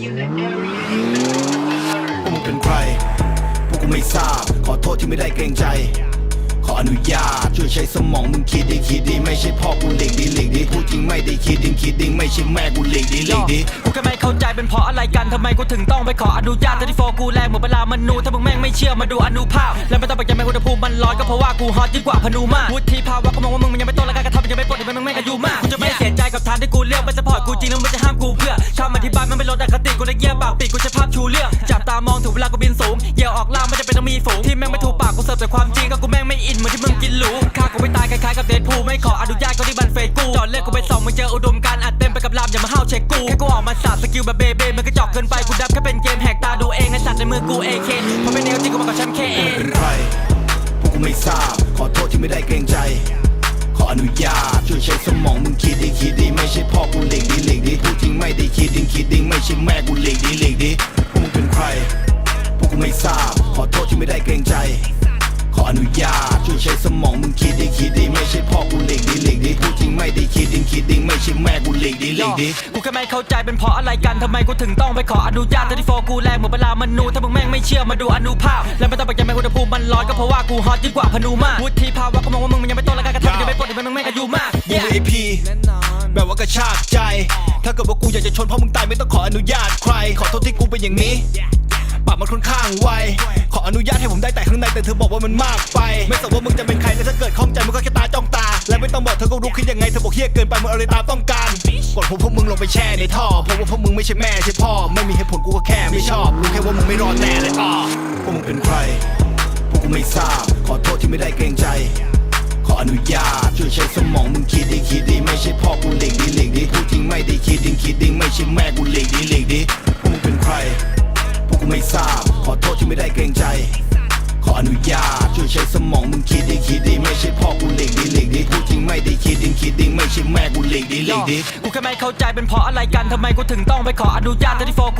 พวกมึงเป็นใคร พวกกูไม่ทราบ ขอโทษที่ไม่ได้เกรงใจ ขออนุญาตช่วยใช้สมองมึงคิดดีคิดดี ไม่ใช่พ่อกูหลีกดีหลีกดีพูดจริงไม่ได้คิดดิงคิดดิงไม่ใช่แม่กูหลีกดีหลีกดี กูแค่ไม่เข้าใจเป็นเพราะอะไรกันทำไมกูถึงต้องไปขออนุญาตแต่ที่โฟกูแรงเหมือนเวลามนูถ้ามึงแม่งไม่เชื่อมาดูอนุภาพ แล้วไม่ต้องไปใจแม่งอุณหภูมิมันร้อนก็เพราะว่ากูฮอตยิ่งกว่าพนูมาวุฒิภาวะก็มองว่ามึงมันยังไม่โตและการกระทำมันยังไม่ปลดมันยังไม่งอายุมากกูจะไม่เสียใจกับทางที่กูเลือกไม่สปอร์ตกูจริงแล้วมึงจะห้ามกูเพื่อชอบมาที่ ลดอคติกูเลยเยี่ยปากปิดกูใช้ภาพชูเรื่อง จับตามองถึงเวลากูบินสูงเหยี่ยวออกล่างไม่จะเป็นต้องมีฝูงที่แม่งไม่ถูกปากกูเสิร์ฟแต่ความจริงก็กูแม่งไม่อินเหมือนที่มึงกินหรูฆ่ากูไม่ตายคล้ายๆกับเดดพูไม่ขออนุญาตก็ที่บันเฟซกูจอดเลือกกูไปส่องมึงเจออุดมการอัดเต็มไปกับลามอย่ามาห้าวเช็คกูแค่กูออกมาสาดสกิลแบบเบเบมันก็จอกเกินไปกูดับแค่เป็นเกมแหกตาดูเองไอ้สัตว์ในมือกูเอเคพอเป็นเอลจริงกูมากับแชมป์เคเอเป็นใครพวกกูไม่ทราบขอโทษที่ไม่ได้เกรงใจ ขออนุญาตช่วยใช้สมองมึงคิดดีคิดดีไม่ใช่พ่อกูหลีกดี ไม่ได้คิดดิ้งคิดดิ้งไม่ใช่แม่กูหลีกดีหลีกดีพวกมึงเป็นใคร พวกกูไม่ทราบ ขอโทษที่ไม่ได้เกรงใจ ขออนุญาตช่วยใช้สมองมึงคิดดีคิดดีไม่ใช่พ่อกูหลีกดีหลีกดีพูดจริงไม่ได้คิดดิ้งคิดดิ้งไม่ใช่แม่กูหลีกดีหลีกดี กูแค่ไม่เข้าใจเป็นเพราะอะไรกันทำไมกูถึงต้องไปขออนุญาตแต่ที่โฟกูแรงเหมือนเวลามนูถ้ามึงแม่งไม่เชื่อมาดูอนุภาพ แล้วไม่ต้องไปใจแม่งอุณหภูมิมันร้อนก็เพราะว่ากูฮอตยิ่งกว่าพนูมาวุฒิภาวะก็มองว่ามึงมันยังไม่โตและการกระทำมันยังไม่ปลดมันยังไม่งอายุมากกู VIP แบบว่ากระชากใจ ถ้าเกิดว่ากูอยากจะชนเพราะมึงตายไม่ต้องขออนุญาตใคร ขอโทษที่กูเป็นอย่างนี้ปากมันค่อนข้างไว ขออนุญาตให้ผมได้แต่ข้างในแต่เธอบอกว่ามันมากไป ไม่สนว่ามึงจะเป็นใครแต่ถ้าเกิดข้องใจมึงก็แค่ตาจ้องตา และไม่ต้องบอกเธอก็รู้คิดยังไงเธอบอกเฮี้ยเกินไปมึงอาเลยตามต้องการกดผมพวกมึงลงไปแช่ในท่อเพราะว่าพวกมึงไม่ใช่แม่ใช่พ่อ ไม่มีเหตุผลกูก็แค่ไม่ชอบรู้แค่ว่ามึงไม่รอดแน่เลยอ่อพวกมึงเป็นใครพวกกูไม่ทราบ ขอโทษที่ไม่ได้เกรงใจ ขออนุญาตช่วยใช้สมองมึงคิดดีคิดดีไม่ใช่พ่อกูหลีกดีหลีกดีพูดจริงไม่ได้คิดดิคิดดิไม่ใช่แม่กูหลีกดีหลีกดีพวกมึงเป็นใครพวกกูไม่ทราบ ขอโทษที่ไม่ได้เกรงใจ ขออนุญาตช่วยใช้สมองมึงคิดดีคิดดีไม่ใช่พ่อกูหลีกดีหลีกดีพูดจริงไม่ได้คิดดิคิดดิไม่ใช่แม่กูหลีกดีหลีกดีกูแค่ไม่เข้าใจเป็นเพราะอะไรกันทำไมกูถึงต้องไปขออนุญาตแต่ที่โฟกู